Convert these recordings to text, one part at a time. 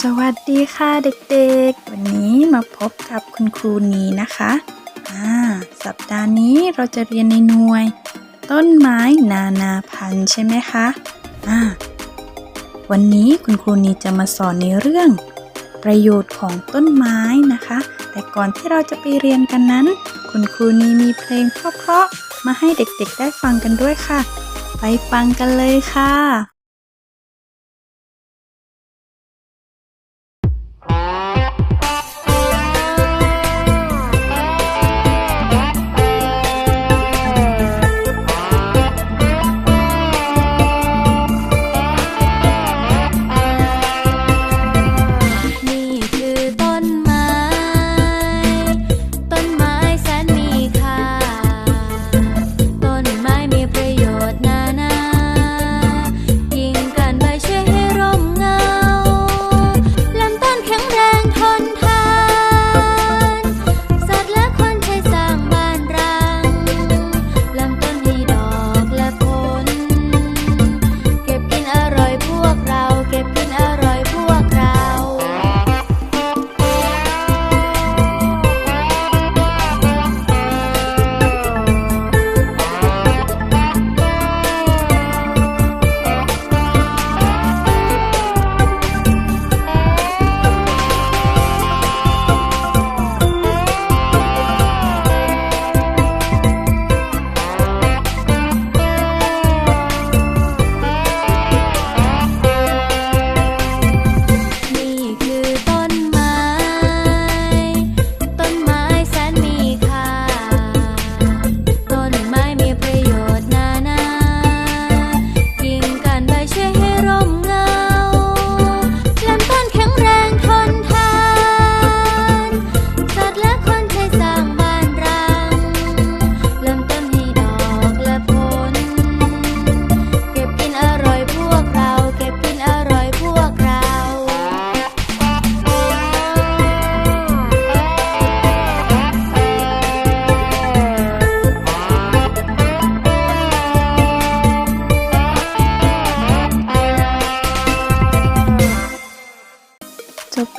สวัสดีค่ะเด็กๆ วันนี้มาพบกับคุณครูนีนะคะอ่าสัปดาห์นี้เราจะเรียนในหน่วย ต้นไม้นานาพันธุ์ใช่ไหมคะอ่าวันนี้คุณครูนีจะมาสอนในเรื่อง ประโยชน์ของต้นไม้นะคะ แต่ก่อนที่เราจะไปเรียนกันนั้น คุณครูนีมีเพลงเพราะๆมาให้เด็กๆได้ฟังกันด้วยค่ะ ไปฟังกันเลยค่ะ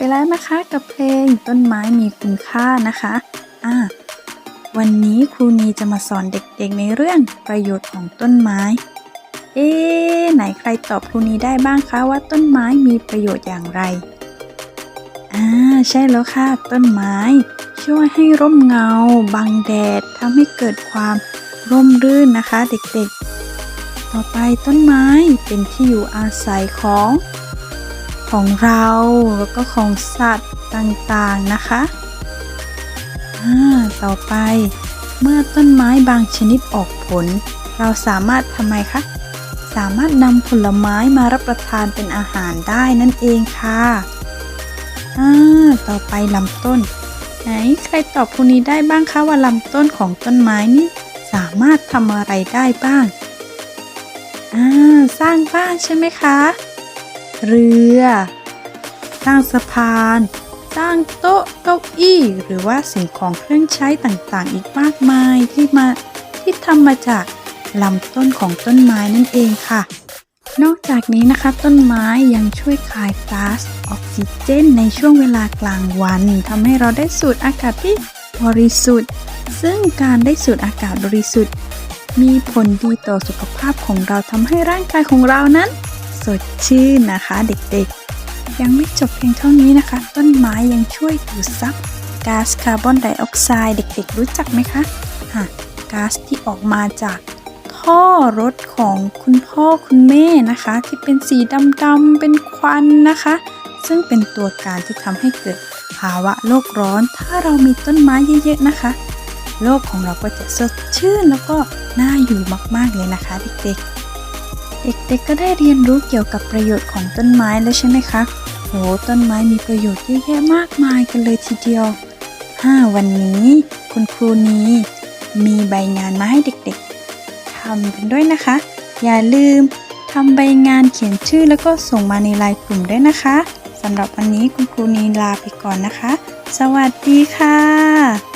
แล้วนะคะกับเพลงต้นไม้มีคุณค่านะคะอ่าวันนี้ครูนีจะมาสอนเด็กๆในเรื่องประโยชน์ของต้นไม้ เอ๊ไหนใครตอบครูนีได้บ้างคะว่าต้นไม้มีประโยชน์อย่างไรอ่าใช่แล้วค่ะ ต้นไม้ ช่วยให้ร่มเงา บังแดดทำให้เกิดความร่มรื่นนะคะ เด็กๆ ต่อไปต้นไม้เป็นที่อยู่อาศัยของ ของเราแล้วก็ของสัตว์ต่างๆนะคะอ่าต่อไปเมื่อต้นไม้บางชนิดออกผล เราสามารถทำไมคะสามารถนำผลไม้มารับประทานเป็นอาหารได้นั่นเองค่ะอ่าต่อไปลำต้น ไหนใครตอบคนนี้ได้บ้างคะว่าลำต้นของต้นไม้นี่สามารถทำอะไรได้บ้างอ่าสร้างบ้านใช่ไหมคะ เรือ สร้างสะพาน สร้างโต๊ะเก้าอี้ หรือว่าสิ่งของเครื่องใช้ต่างๆ อีกมากมายที่มาที่ทำมาจากลำต้นของต้นไม้นั่นเองค่ะ นอกจากนี้นะคะต้นไม้ยังช่วยคายก๊าซออกซิเจน ในช่วงเวลากลางวันทำให้เราได้สูดอากาศที่บริสุทธิ์ ซึ่งการได้สูดอากาศบริสุทธิ์ มีผลดีต่อสุขภาพของเราทำให้ร่างกายของเรานั้น สดชื่นนะคะเด็กๆ ยังไม่จบเพียงเท่านี้นะคะ ต้นไม้ยังช่วยดูดซับก๊าซคาร์บอนไดออกไซด์เด็กๆ รู้จักไหมคะฮะก๊าซที่ออกมาจากท่อรถของคุณพ่อคุณแม่นะคะ ที่เป็นสีดำๆเป็นควันนะคะ ซึ่งเป็นตัวการที่ทำให้เกิดภาวะโลกร้อน ถ้าเรามีต้นไม้เยอะๆนะคะ โลกของเราก็จะสดชื่นแล้วก็น่าอยู่มากๆเลยนะคะเด็กๆ เด็กๆก็ได้เรียนรู้เกี่ยวกับประโยชน์ของต้นไม้แล้วใช่ไหมคะ โห ต้นไม้มีประโยชน์เยอะแยะมากมายกันเลยทีเดียวห้าวันนี้ คุณครูนี้ มีใบงานมาให้เด็กๆทำกันด้วยนะคะ อย่าลืมทำใบงานเขียนชื่อแล้วก็ส่งมาในไลน์กลุ่มด้วยนะคะสำหรับวันนี้คุณครูนีลาไปก่อนนะคะ สวัสดีค่ะ